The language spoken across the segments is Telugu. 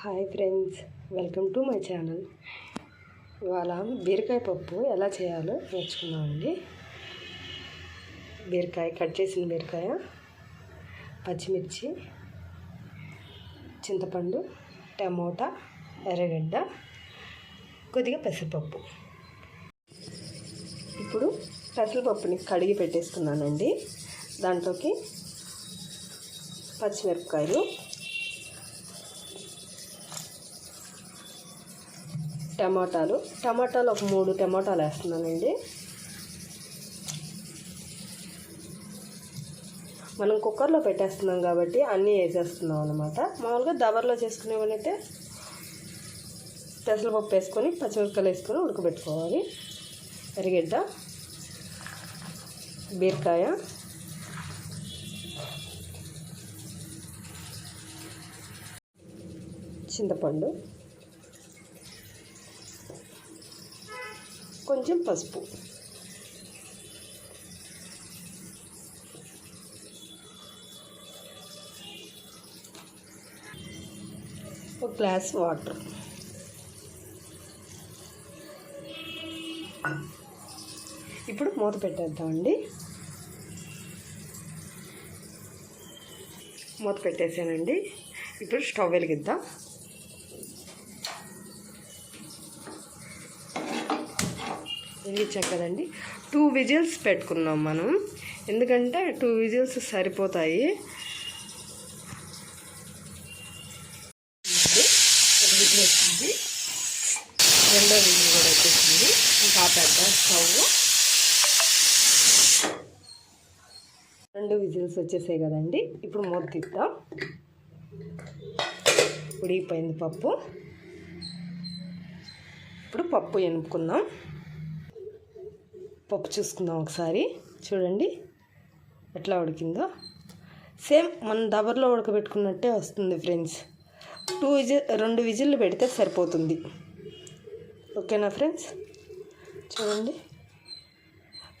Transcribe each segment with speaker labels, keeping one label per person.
Speaker 1: Hi friends welcome to my channel. ఇవాళ బీరకాయ పప్పు ఎలా చేయాలో నేర్చుకుందామండి బీరకాయ కట్ చేసిన బీరకాయ పచ్చిమిర్చి చింతపండు టమోటా ఎర్రగడ్డ కొద్దిగా పెసరపప్పు. ఇప్పుడు పెసరపప్పుని కడిగి పెట్టేసుకున్నానండి. దాంట్లోకి పచ్చిమిరపకాయలు టమాటాలు. టమాటాలు ఒక మూడు టమాటాలు వేస్తున్నానండి. మనం కుక్కర్లో పెట్టేస్తున్నాం కాబట్టి అన్నీ వేసేస్తున్నాం అనమాట మామూలుగా దబర్లో చేసుకునేవనైతే పెసరపప్పు వేసుకొని పచ్చిమిరపకాయలు వేసుకొని ఉడకబెట్టుకోవాలి. ఎరగడ్డ బీరకాయ చింతపండు. కొంచెం పసుపు. ఒక గ్లాస్ వాటర్. ఇప్పుడు మూత పెట్టేద్దామండి. మూత పెట్టేసానండి. ఇప్పుడు స్టవ్ వెలిగిద్దాం. వెలిగించాం కదండి టూ విజిల్స్ పెట్టుకున్నాం మనం. ఎందుకంటే టూ విజిల్స్ సరిపోతాయి. ఒక వచ్చింది. రెండో విజిల్ కూడా వచ్చేసింది. ఇంకా పెద్ద స్టవ్ రెండు విజిల్స్ వచ్చేసాయి కదండి. ఇప్పుడు మూత తీద్దాం. ఉడిగిపోయింది పప్పు. ఇప్పుడు పప్పు ఎనుపుకుందాం పప్పు చూసుకుందాం ఒకసారి. చూడండి ఎట్లా ఉడికిందో. సేమ్ మనం దబర్లో ఉడకబెట్టుకున్నట్టే వస్తుంది ఫ్రెండ్స్. టూ విజిల్ రెండు విజిల్లు పెడితే సరిపోతుంది. ఓకేనా ఫ్రెండ్స్? చూడండి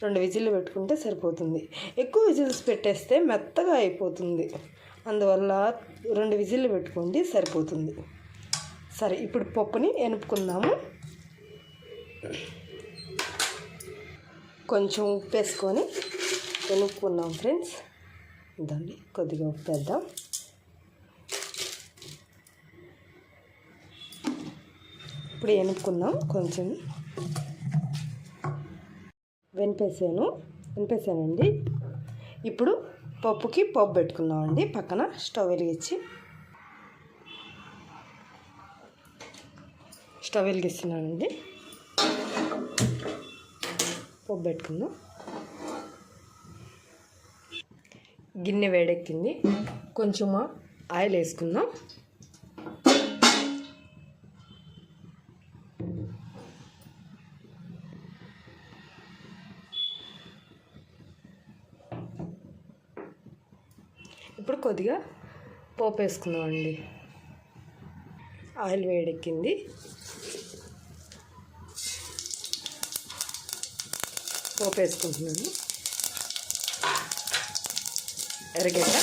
Speaker 1: రెండు విజిల్లు పెట్టుకుంటే సరిపోతుంది. ఎక్కువ విజిల్స్ పెట్టేస్తే మెత్తగా అయిపోతుంది. అందువల్ల రెండు విజిల్లు పెట్టుకోండి సరిపోతుంది. సరే ఇప్పుడు పప్పుని ఎనుపుకుందాము. కొంచెం ఉప్పు వేసుకొని కొనుక్కున్నాం ఫ్రెండ్స్. ఇదండి కొద్దిగా ఉప్పు వేద్దాం ఇప్పుడు ఎనుక్కుందాం కొంచెం వెనిపేసాను వెనిపేసానండి. ఇప్పుడు పప్పుకి పప్పు పెట్టుకుందామండి పక్కన స్టవ్ వెలిగించి. స్టవ్ వెలిగిస్తున్నానండి. పోపు పెట్టుకుందాం. గిన్నె వేడెక్కింది. కొంచెం ఆయిల్ వేసుకుందాం. ఇప్పుడు కొద్దిగా పోపు వేసుకుందామండి. ఆయిల్ వేడెక్కింది. పోపు వేసుకుంటున్నాను ఎర్రగడ్డ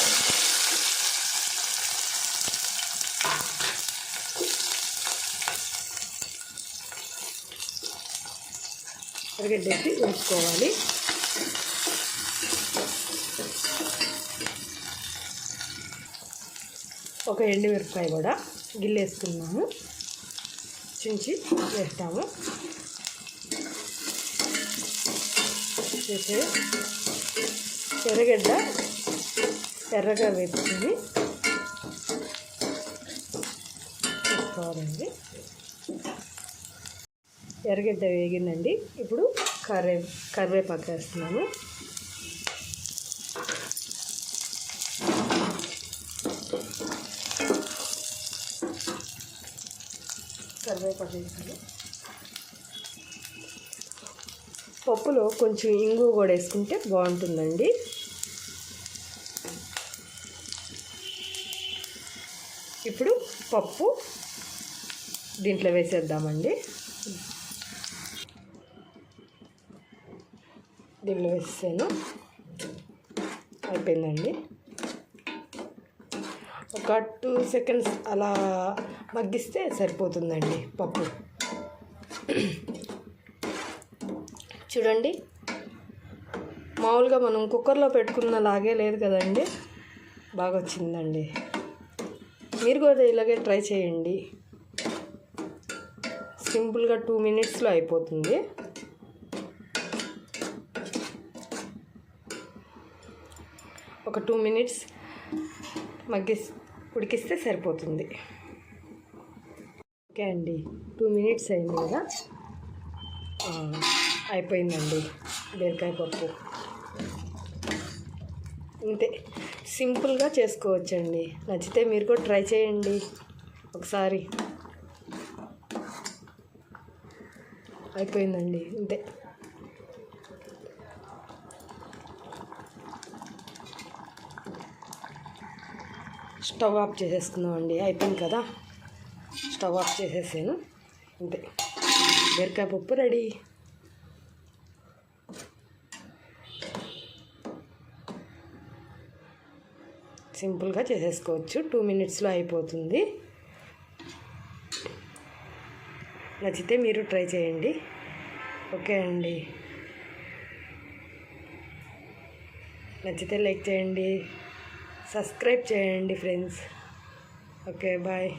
Speaker 1: ఎరగడ్డ ఎత్తి వేసుకోవాలి ఒక ఎండుమిరపకాయ కూడా గిల్లేసుకున్నాము. చించి వేస్తాము. వచ్చేసి ఎర్రగడ్డ ఎర్రగా వేసుకుని వేసుకోవాలండి. ఎర్రగడ్డ వేగిందండి. ఇప్పుడు కర్రే కరివేపాకు వేస్తున్నాము కరివేపాకు వేసాను. పప్పులో కొంచెం ఇంగు కూడా వేసుకుంటే బాగుంటుందండి. ఇప్పుడు పప్పు దీంట్లో వేసేద్దామండి. దీంట్లో వేసాను అయిపోయిందండి. ఒక టూ సెకండ్స్ అలా మగ్గిస్తే సరిపోతుందండి పప్పు. చూడండి. మామూలుగా మనం కుక్కర్లో పెట్టుకున్న లాగే లేదు కదండి. బాగా వచ్చిందండి మీరు కూడా ఇలాగే ట్రై చేయండి. సింపుల్గా టూ మినిట్స్లో అయిపోతుంది. ఒక టూ మినిట్స్ మగ్గి ఉడికిస్తే సరిపోతుంది. ఓకే అండి. టూ మినిట్స్ అయింది కదా. అయిపోయిందండి బీరకాయ పప్పు. అంతే సింపుల్గా చేసుకోవచ్చండి. నచ్చితే మీరు కూడా ట్రై చేయండి ఒకసారి. అయిపోయిందండి. అంతే స్టవ్ ఆఫ్ చేసేసుకుందామండి. అయిపోయింది కదా? స్టవ్ ఆఫ్ చేసేసాను. అంతే బీరకాయ పప్పు రెడీ. సింపుల్గా చేసేసుకోవచ్చు. టూ మినిట్స్లో అయిపోతుంది. నచ్చితే మీరు ట్రై చేయండి. ఓకే అండి. నచ్చితే లైక్ చేయండి. సబ్స్క్రైబ్ చేయండి ఫ్రెండ్స్ ఓకే బాయ్